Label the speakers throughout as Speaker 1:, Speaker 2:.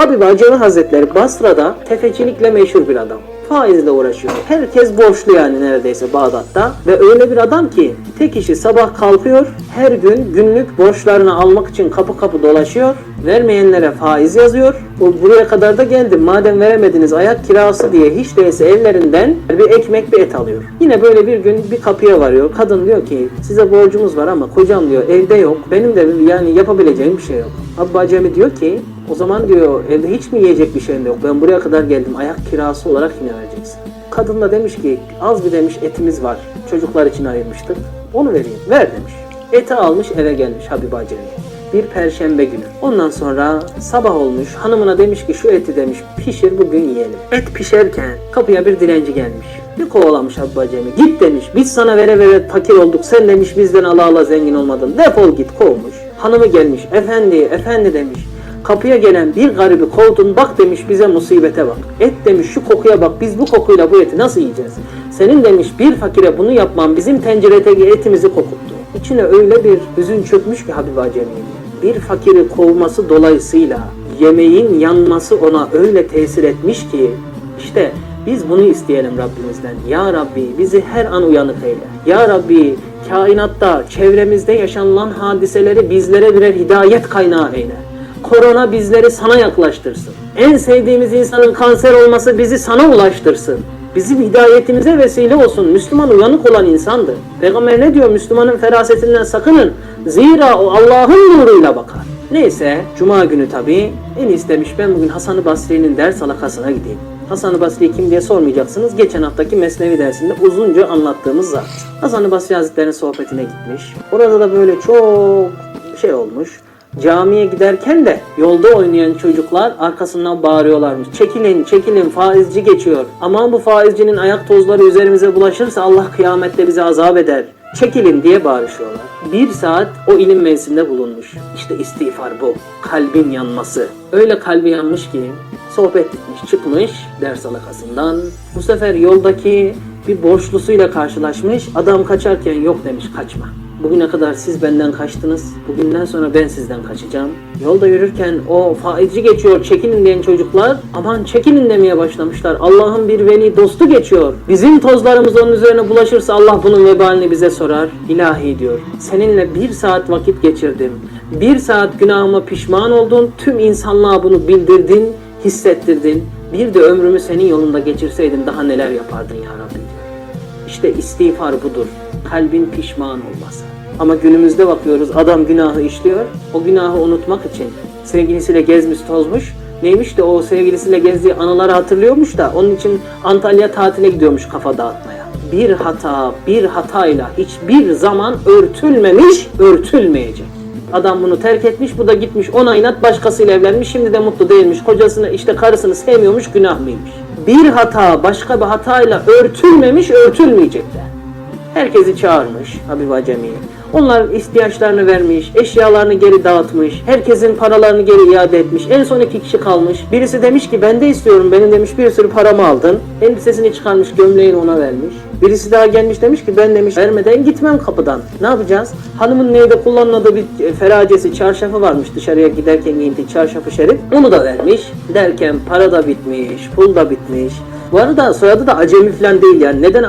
Speaker 1: Habib Acemi Hazretleri Basra'da tefecilikle meşhur bir adam. Faizle uğraşıyor. Herkes borçlu yani neredeyse Bağdat'ta. Ve öyle bir adam ki tek işi sabah kalkıyor. Her gün günlük borçlarını almak için kapı kapı dolaşıyor. Vermeyenlere faiz yazıyor. O buraya kadar da geldi. Madem veremediniz ayak kirası diye hiç değilse evlerinden bir ekmek bir et alıyor. Yine böyle bir gün bir kapıya varıyor. Kadın diyor ki size borcumuz var ama kocam diyor evde yok. Benim de yani yapabileceğim bir şey yok. Abba Acemi diyor ki o zaman diyor evde hiç mi yiyecek bir şeyim yok. Ben buraya kadar geldim. Ayak kirası olarak yine vereceksin. Kadın da demiş ki az bir demiş etimiz var. Çocuklar için ayırmıştık. Onu vereyim. Ver demiş. Eti almış eve gelmiş Habib Acemi. Bir perşembe günü. Ondan sonra sabah olmuş. Hanımına demiş ki şu eti demiş pişir bugün yiyelim. Et pişerken kapıya bir dilenci gelmiş. Bir kovalamış Habib Acemi. Git demiş. Biz sana vere vere fakir olduk. Sen demiş bizden ala ala zengin olmadın. Defol git kovmuş. Hanımı gelmiş. Efendi, efendi demiş. Kapıya gelen bir garibi kovdun bak demiş bize musibete bak. Et demiş şu kokuya bak biz bu kokuyla bu eti nasıl yiyeceğiz? Senin demiş bir fakire bunu yapman bizim tenceredeki etimizi kokuttu. İçine öyle bir hüzün çökmüş ki Habib Acemi'nin. Bir fakiri kovması dolayısıyla yemeğin yanması ona öyle tesir etmiş ki işte biz bunu isteyelim Rabbimizden. Ya Rabbi bizi her an uyanık eyle. Ya Rabbi kainatta çevremizde yaşanılan hadiseleri bizlere birer hidayet kaynağı eyle. Korona bizleri sana yaklaştırsın. En sevdiğimiz insanın kanser olması bizi sana ulaştırsın. Bizim hidayetimize vesile olsun. Müslüman uyanık olan insandır. Peygamber ne diyor? Müslümanın ferasetinden sakının. Zira o Allah'ın nuruyla bakar. Neyse, Cuma günü tabii en istemiş ben bugün Hasan-ı Basri'nin ders halakasına gideyim. Hasan-ı Basri kim diye sormayacaksınız. Geçen haftaki Mesnevi dersinde uzunca anlattığımız zat. Hasan-ı Basri Hazretleri'nin sohbetine gitmiş. Orada da böyle çok şey olmuş. Camiye giderken de yolda oynayan çocuklar arkasından bağırıyorlarmış. Çekilin, çekilin faizci geçiyor. Aman bu faizcinin ayak tozları üzerimize bulaşırsa Allah kıyamette bizi azap eder. Çekilin diye bağırışıyorlar. Bir saat o ilim meclisinde bulunmuş. İşte istiğfar bu. Kalbin yanması. Öyle kalbi yanmış ki sohbet bitmiş çıkmış ders halakasından. Bu sefer yoldaki bir borçlusuyla karşılaşmış. Adam kaçarken yok demiş kaçma. Bugüne kadar siz benden kaçtınız. Bugünden sonra ben sizden kaçacağım. Yolda yürürken o faizci geçiyor çekinin diyen çocuklar aman çekinin demeye başlamışlar. Allah'ın bir veli dostu geçiyor. Bizim tozlarımız onun üzerine bulaşırsa Allah bunun vebalini bize sorar. İlahi diyor. Seninle bir saat vakit geçirdim. Bir saat günahıma pişman oldun. Tüm insanlığa bunu bildirdin, hissettirdin. Bir de ömrümü senin yolunda geçirseydin daha neler yapardın ya Rabbi diyor. İşte istiğfar budur. Kalbin pişman olması. Ama günümüzde bakıyoruz adam günahı işliyor. O günahı unutmak için sevgilisiyle gezmiş tozmuş. Neymiş de o sevgilisiyle gezdiği anıları hatırlıyormuş da onun için Antalya tatile gidiyormuş kafa dağıtmaya. Bir hata, bir hatayla hiçbir zaman örtülmemiş, örtülmeyecek. Adam bunu terk etmiş, bu da gitmiş ona inat başkasıyla evlenmiş, şimdi de mutlu değilmiş. Kocasını işte karısını sevmiyormuş, günah mıymış? Bir hata başka bir hatayla örtülmemiş, örtülmeyecek de. Herkesi çağırmış Habib Acemi'yi. Onlar ihtiyaçlarını vermiş, eşyalarını geri dağıtmış, herkesin paralarını geri iade etmiş. En son iki kişi kalmış. Birisi demiş ki ben de istiyorum, benim demiş bir sürü paramı aldın. Elbisesini çıkarmış, gömleğini ona vermiş. Birisi daha gelmiş demiş ki ben demiş vermeden gitmem kapıdan. Ne yapacağız? Hanımın neyde kullanmadığı bir e, feracesi, çarşafı varmış dışarıya giderken giyindiği çarşafı şerif. Onu da vermiş. Derken para da bitmiş, pul da bitmiş. Bu arada soyadı da acemi falan değil yani. Neden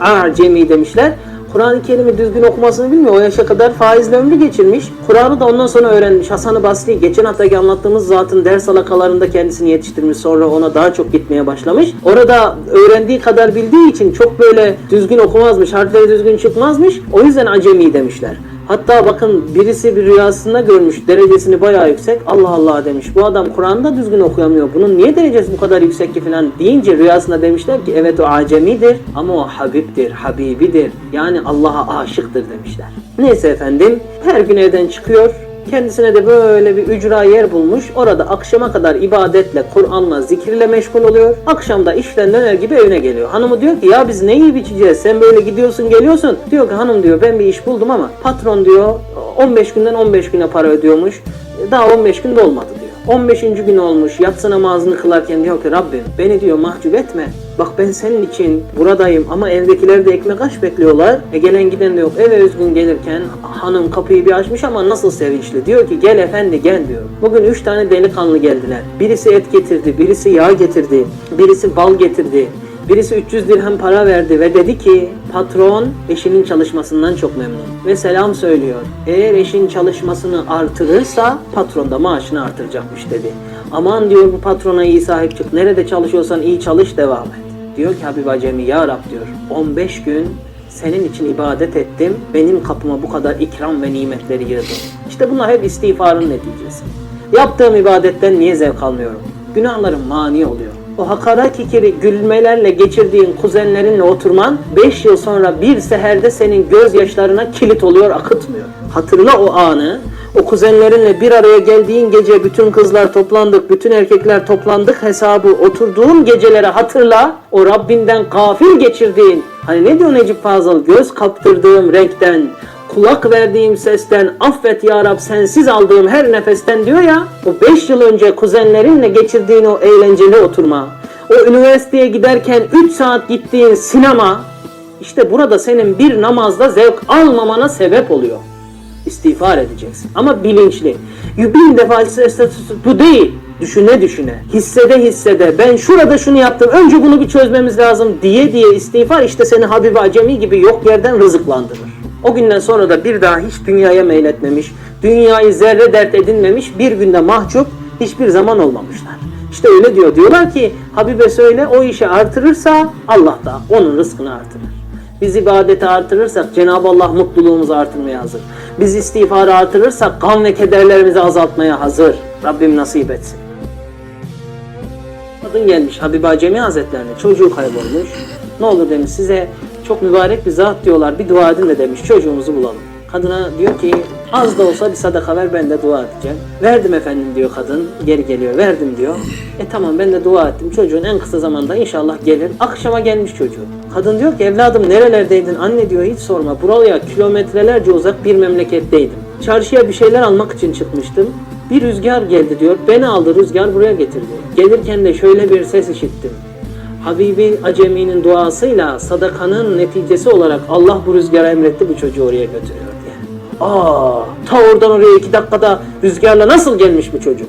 Speaker 1: acemi demişler? Kur'an-ı Kerim'i düzgün okumasını bilmiyor. O yaşa kadar faizle ömrü geçirmiş. Kur'an'ı da ondan sonra öğrenmiş. Hasan-ı Basri geçen haftaki anlattığımız zatın ders halakalarında kendisini yetiştirmiş. Sonra ona daha çok gitmeye başlamış. Orada öğrendiği kadar bildiği için çok böyle düzgün okumazmış. Harfleri düzgün çıkmazmış. O yüzden acemi demişler. Hatta bakın birisi bir rüyasında görmüş derecesini bayağı yüksek. Allah Allah demiş. Bu adam Kur'an'da düzgün okuyamıyor. Bunun niye derecesi bu kadar yüksek ki falan deyince rüyasında demişler ki evet o acemidir ama o Habibdir, Habibidir. Yani Allah'a aşıktır demişler. Neyse efendim her gün evden çıkıyor. Kendisine de böyle bir ücra yer bulmuş. Orada akşama kadar ibadetle, Kur'an'la, zikirle meşgul oluyor. Akşamda işten döner gibi evine geliyor. Hanımı diyor ki ya biz ne yiyip? Sen böyle gidiyorsun geliyorsun. Diyor ki hanım diyor ben bir iş buldum ama patron diyor 15 günden 15 güne para ödüyormuş. Daha 15 günde olmadı diyor. 15. gün olmuş yatsı namazını kılarken diyor ki Rabbim beni diyor mahcup etme. Bak ben senin için buradayım ama evdekiler de ekmek aç bekliyorlar. E gelen giden de yok. Eve üzgün gelirken hanım kapıyı bir açmış ama nasıl sevinçli. Diyor ki gel efendi gel diyor. Bugün üç tane delikanlı geldiler. Birisi et getirdi, birisi yağ getirdi, birisi bal getirdi. Birisi 300 dirhem para verdi ve dedi ki patron eşinin çalışmasından çok memnun ve selam söylüyor. Eğer eşin çalışmasını artırırsa patron da maaşını artıracakmış dedi. Aman diyor bu patrona iyi sahip çık. Nerede çalışıyorsan iyi çalış devam et. Diyor ki Habib Acemi ya Rab diyor 15 gün senin için ibadet ettim. Benim kapıma bu kadar ikram ve nimetleri yığdın. İşte bunlar hep istiğfarın neticesi. Yaptığım ibadetten niye zevk almıyorum? Günahlarım mani oluyor. O hakaret kikiri gülmelerle geçirdiğin kuzenlerinle oturman 5 yıl sonra bir seherde senin gözyaşlarına kilit oluyor, akıtmıyor. Hatırla o anı. O kuzenlerinle bir araya geldiğin gece bütün kızlar toplandık, bütün erkekler toplandık hesabı oturduğun gecelere hatırla. O Rabbinden gafil geçirdiğin, hani ne diyor Necip Fazıl, göz kaptırdığım renkten, kulak verdiğim sesten, affet ya Rab sensiz aldığım her nefesten diyor ya, o 5 yıl önce kuzenlerinle geçirdiğin o eğlenceli oturma, o üniversiteye giderken 3 saat gittiğin sinema, işte burada senin bir namazda zevk almamana sebep oluyor. İstiğfar edeceksin. Ama bilinçli. Bin defa bu değil. Düşüne düşüne, hissede hissede, ben şurada şunu yaptım, önce bunu bir çözmemiz lazım diye diye istiğfar işte seni Habibi Acemi gibi yok yerden rızıklandırır. O günden sonra da bir daha hiç dünyaya meyletmemiş, dünyayı zerre dert edinmemiş, bir günde mahcup hiçbir zaman olmamışlar. İşte öyle diyor. Diyorlar ki Habibe söyle o işi artırırsa Allah da onun rızkını artırır. Biz ibadeti artırırsak Cenab-ı Allah mutluluğumuzu artırmaya hazır. Biz istiğfarı artırırsak gam ve kederlerimizi azaltmaya hazır. Rabbim nasip etsin. Kadın gelmiş Habibe Acemi Hazretlerine çocuğu kaybolmuş. Ne olur demiş size çok mübarek bir zat diyorlar bir dua edin de demiş çocuğumuzu bulalım. Kadına diyor ki az da olsa bir sadaka ver ben de dua edeceğim. Verdim efendim diyor kadın geri geliyor verdim diyor. E tamam ben de dua ettim çocuğun en kısa zamanda inşallah gelir. Akşama gelmiş çocuğu. Kadın diyor ki evladım nerelerdeydin anne diyor hiç sorma buraya kilometrelerce uzak bir memleketteydim. Çarşıya bir şeyler almak için çıkmıştım. Bir rüzgar geldi diyor. Beni aldı rüzgar buraya getirdi. Gelirken de şöyle bir ses işittim. Habibi Acemi'nin duasıyla sadakanın neticesi olarak Allah bu rüzgara emretti bu çocuğu oraya götürüyor diye. Aa, ta oradan oraya iki dakikada rüzgarla nasıl gelmiş bu çocuk?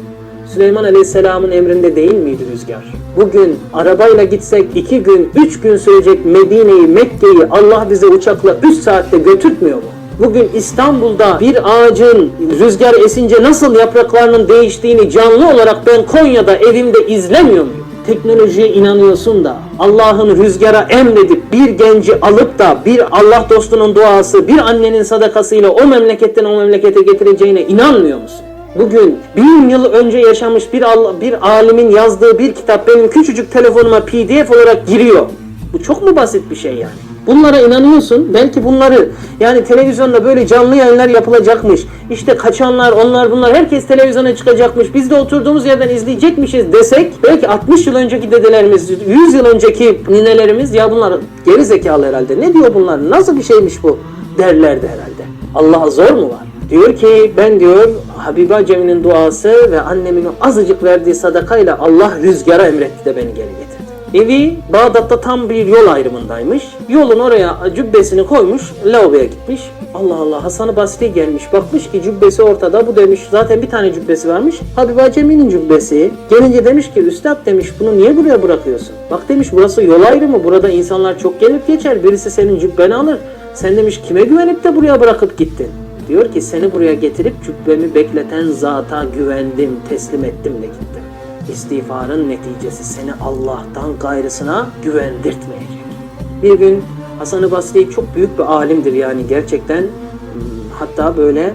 Speaker 1: Süleyman Aleyhisselam'ın emrinde değil miydi rüzgar? Bugün arabayla gitsek iki gün, üç gün sürecek Medine'yi, Mekke'yi Allah bize uçakla üç saatte götürtmüyor mu? Bugün İstanbul'da bir ağacın rüzgar esince nasıl yapraklarının değiştiğini canlı olarak ben Konya'da evimde izlemiyor muyum? Teknolojiye inanıyorsun da Allah'ın rüzgara emredip bir genci alıp da bir Allah dostunun duası, bir annenin sadakasıyla o memleketten o memlekete getireceğine inanmıyor musun? Bugün bin yıl önce yaşamış bir bir alimin yazdığı bir kitap benim küçücük telefonuma pdf olarak giriyor. Bu çok mu basit bir şey yani? Bunlara inanıyorsun. Belki bunları yani televizyonda böyle canlı yayınlar yapılacakmış. İşte kaçanlar, onlar bunlar herkes televizyona çıkacakmış. Biz de oturduğumuz yerden izleyecekmişiz desek belki 60 yıl önceki dedelerimiz, 100 yıl önceki ninelerimiz ya bunlar geri zekalı herhalde. Ne diyor bunlar? Nasıl bir şeymiş bu? derlerdi herhalde. Allah'a zor mu var? Diyor ki ben diyor Habibe Acemi'nin duası ve annemin azıcık verdiği sadakayla Allah rüzgara emretti de beni geri getirdi. Evi Bağdat'ta tam bir yol ayrımındaymış. Yolun oraya cübbesini koymuş, lavaboya gitmiş. Allah Allah Hasan-ı Basri gelmiş. Bakmış ki cübbesi ortada. Bu demiş zaten bir tane cübbesi varmış. Habibe Acemi'nin cübbesi. Gelince demiş ki üstad demiş bunu niye buraya bırakıyorsun? Bak demiş burası yol ayrımı. Burada insanlar çok gelip geçer. Birisi senin cübbeni alır. Sen demiş kime güvenip de buraya bırakıp gittin? Diyor ki seni buraya getirip cübbemi bekleten zata güvendim, teslim ettim de gittim. İstiğfarın neticesi seni Allah'tan gayrısına güvendirtmeyecek. Bir gün Hasan-ı Basri çok büyük bir alimdir yani gerçekten hmm, hatta böyle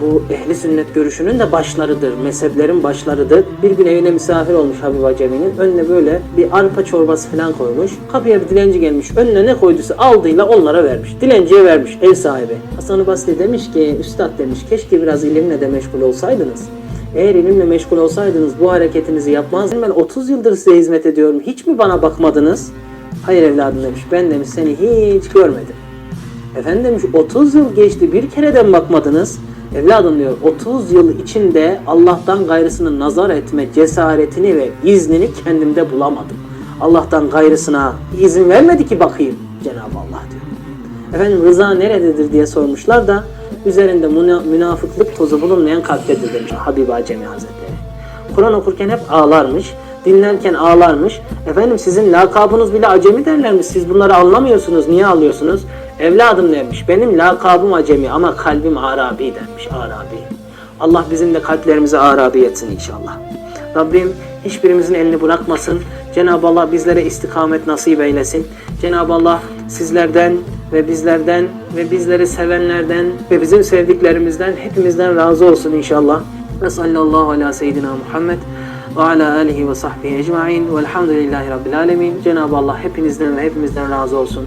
Speaker 1: bu ehli sünnet görüşünün de başlarıdır, mezheplerin başlarıdır. Bir gün evine misafir olmuş Habib Acemi'nin. Önüne böyle bir arpa çorbası falan koymuş. Kapıya bir dilenci gelmiş. Önüne ne koyduysa aldığıyla onlara vermiş. Dilenciye vermiş ev sahibi. Hasan-ı Basri demiş ki, üstad demiş keşke biraz ilimle de meşgul olsaydınız. Eğer ilimle meşgul olsaydınız bu hareketinizi yapmazdınız. Ben 30 yıldır size hizmet ediyorum. Hiç mi bana bakmadınız? Hayır evladım demiş. Ben demiş seni hiç görmedim. Efendim demiş 30 yıl geçti bir kereden bakmadınız. Evladım diyor 30 yıl içinde Allah'tan gayrısını nazar etme cesaretini ve iznini kendimde bulamadım. Allah'tan gayrısına izin vermedi ki bakayım Cenab-ı Allah diyor. Efendim rıza nerededir diye sormuşlar da üzerinde müna- münafıklık tozu bulunmayan kalptedir demiş Habib Acemi Hazretleri. Kur'an okurken hep ağlarmış, dinlerken ağlarmış. Efendim sizin lakabınız bile acemi derlermiş. Siz bunları anlamıyorsunuz. Niye ağlıyorsunuz? Evladım demiş. Benim lakabım acemi ama kalbim Arabi demiş. Arabi. Allah bizim de kalplerimizi Arabi etsin inşallah. Rabbim hiçbirimizin elini bırakmasın. Cenab-ı Allah bizlere istikamet nasip eylesin. Cenab-ı Allah sizlerden ve bizlerden ve bizleri sevenlerden ve bizim sevdiklerimizden hepimizden razı olsun inşallah. Ve sallallahu ala seyyidina Muhammed ve ala alihi ve sahbihi ecmain velhamdülillahi rabbil alemin. Cenab-ı Allah hepinizden ve hepimizden razı olsun.